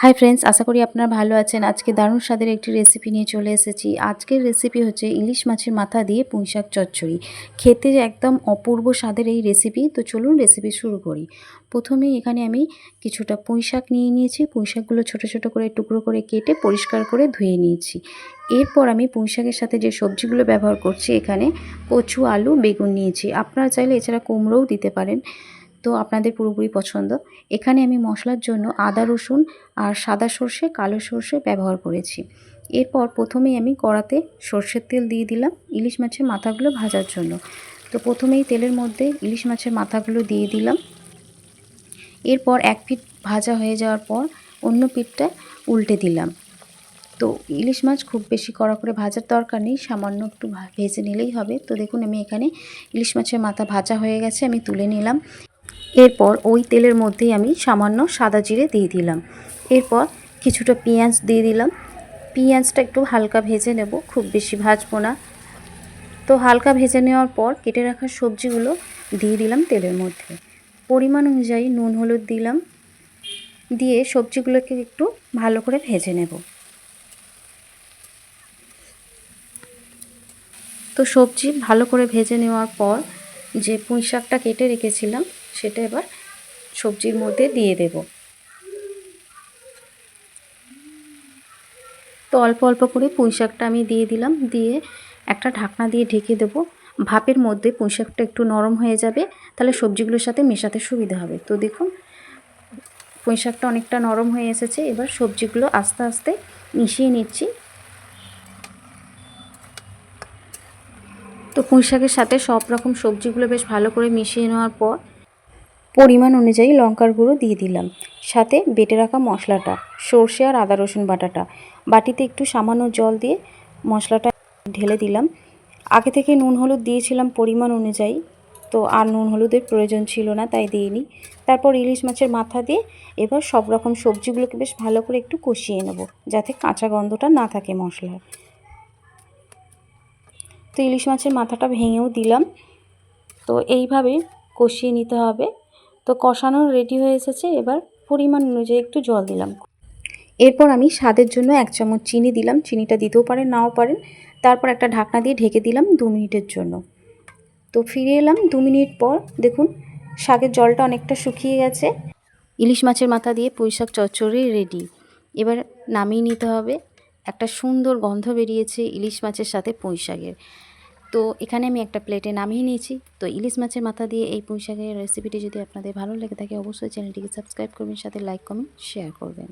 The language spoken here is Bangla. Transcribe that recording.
হাই ফ্রেন্ডস আশা করি আপনারা ভালো আছেন। আজকে দারুণ স্বাদের একটি রেসিপি নিয়ে চলে এসেছি। আজকের রেসিপি হচ্ছে ইলিশ মাছের মাথা দিয়ে পুঁইশাক চচ্চড়ি। খেতে একদম অপূর্ব স্বাদের এই রেসিপি তো চলুন রেসিপি শুরু করি। প্রথমে এখানে আমি কিছুটা পুঁইশাক নিয়ে নিয়েছি। পুঁইশাকগুলো ছোট ছোট করে টুকরো করে কেটে পরিষ্কার করে ধুয়ে নিয়েছি। এরপর আমি পুঁইশাকের সাথে যে সবজিগুলো ব্যবহার করছি এখানে কচু, আলু, বেগুন নিয়েছি। আপনারা চাইলে এছাড়া কুমড়োও দিতে পারেন। তো আপনাদের পুরোপুরি পছন্দ। এখানে আমি মশলার জন্য আদা, রসুন আর সাদা সর্ষে, কালো সর্ষে ব্যবহার করেছি। এরপর প্রথমেই আমি কড়াতে সর্ষের তেল দিয়ে দিলাম ইলিশ মাছের মাথাগুলো ভাজার জন্য। তো প্রথমেই তেলের মধ্যে ইলিশ মাছের মাথাগুলো দিয়ে দিলাম। এরপর এক পিঠ ভাজা হয়ে যাওয়ার পর অন্য পিঠটা উল্টে দিলাম। তো ইলিশ মাছ খুব বেশি কড়া করে ভাজার দরকার নেই, সামান্য একটু ভেজে নিলেই হবে। তো দেখুন আমি এখানে ইলিশ মাছের মাথা ভাজা হয়ে গেছে, আমি তুলে নিলাম। এরপর ওই তেলের মধ্যেই আমি সামান্য সাদা জিরে দিয়ে দিলাম। এরপর কিছুটা পেঁয়াজ দিয়ে দিলাম। পেঁয়াজটা একটু হালকা ভেজে নেব, খুব বেশি ভাজবো না। তো হালকা ভেজে নেওয়ার পর কেটে রাখা সবজিগুলো দিয়ে দিলাম তেলের মধ্যে। পরিমাণ অনুযায়ী নুন, হলুদ দিলাম। দিয়ে সবজিগুলোকে একটু ভালো করে ভেজে নেব। তো সবজি ভালো করে ভেজে নেওয়ার পর যে পুঁই শাকটা কেটে রেখেছিলাম সেটা এবার সবজির মধ্যে দিয়ে দেব। তো অল্প অল্প করে পুঁই শাকটা আমি দিয়ে দিলাম। দিয়ে একটা ঢাকনা দিয়ে ঢেকে দেব। ভাপের মধ্যে পুঁই শাকটা একটু নরম হয়ে যাবে, তাহলে সবজিগুলোর সাথে মেশাতে সুবিধা হবে। তো দেখুন, পুঁই শাকটা অনেকটা নরম হয়ে এসেছে। এবার সবজিগুলো আস্তে আস্তে মিশিয়ে নিচ্ছি। তো পুঁই শাকের সাথে সব রকম সবজিগুলো বেশ ভালো করে মিশিয়ে নেওয়ার পর পরিমাণ অনুযায়ী লঙ্কার গুঁড়ো দিয়ে দিলাম। সাথে বেটে রাখা মশলাটা, সর্ষে আর আদা রসুন বাটাটা। বাটিতে একটু সামান্য জল দিয়ে মশলাটা ঢেলে দিলাম। আগে থেকে নুন হলুদ দিয়েছিলাম পরিমাণ অনুযায়ী, তো আর নুন হলুদের প্রয়োজন ছিল না, তাই দিইনি। তারপর ইলিশ মাছের মাথা দিয়ে এবার সব রকম সবজিগুলোকে বেশ ভালো করে একটু কষিয়ে নেব, যাতে কাঁচা গন্ধটা না থাকে মশলার। তো ইলিশ মাছের মাথাটা ভেঙেও দিলাম। তো এইভাবে কষিয়ে নিতে হবে। তো কষানো রেডি হয়ে এসেছে। এবার পরিমাণ অনুযায়ী একটু জল দিলাম। এরপর আমি স্বাদের জন্য এক চামচ চিনি দিলাম। চিনিটা দিতেও পারেন, নাও পারেন। তারপর একটা ঢাকনা দিয়ে ঢেকে দিলাম দু মিনিটের জন্য। তো ফিরে এলাম দু মিনিট পর। দেখুন, শাকের জলটা অনেকটা শুকিয়ে গেছে। ইলিশ মাছের মাথা দিয়ে পুঁই শাক চচ্চড়ি রেডি এবার নামিয়ে নিতে হবে। একটা সুন্দর গন্ধ বেরিয়েছে ইলিশ মাছের সাথে পুঁই শাকের। তো এখানে আমি একটা প্লেটে নামিয়ে নিয়েছি। তো ইলিশ মাছের মাথা দিয়ে এই পুঁই শাকের রেসিপিটি যদি আপনাদের ভালো লেগে থাকে, অবশ্যই চ্যানেলটিকে সাবস্ক্রাইব করবেন, সাথে লাইক কমেন্ট শেয়ার করবেন।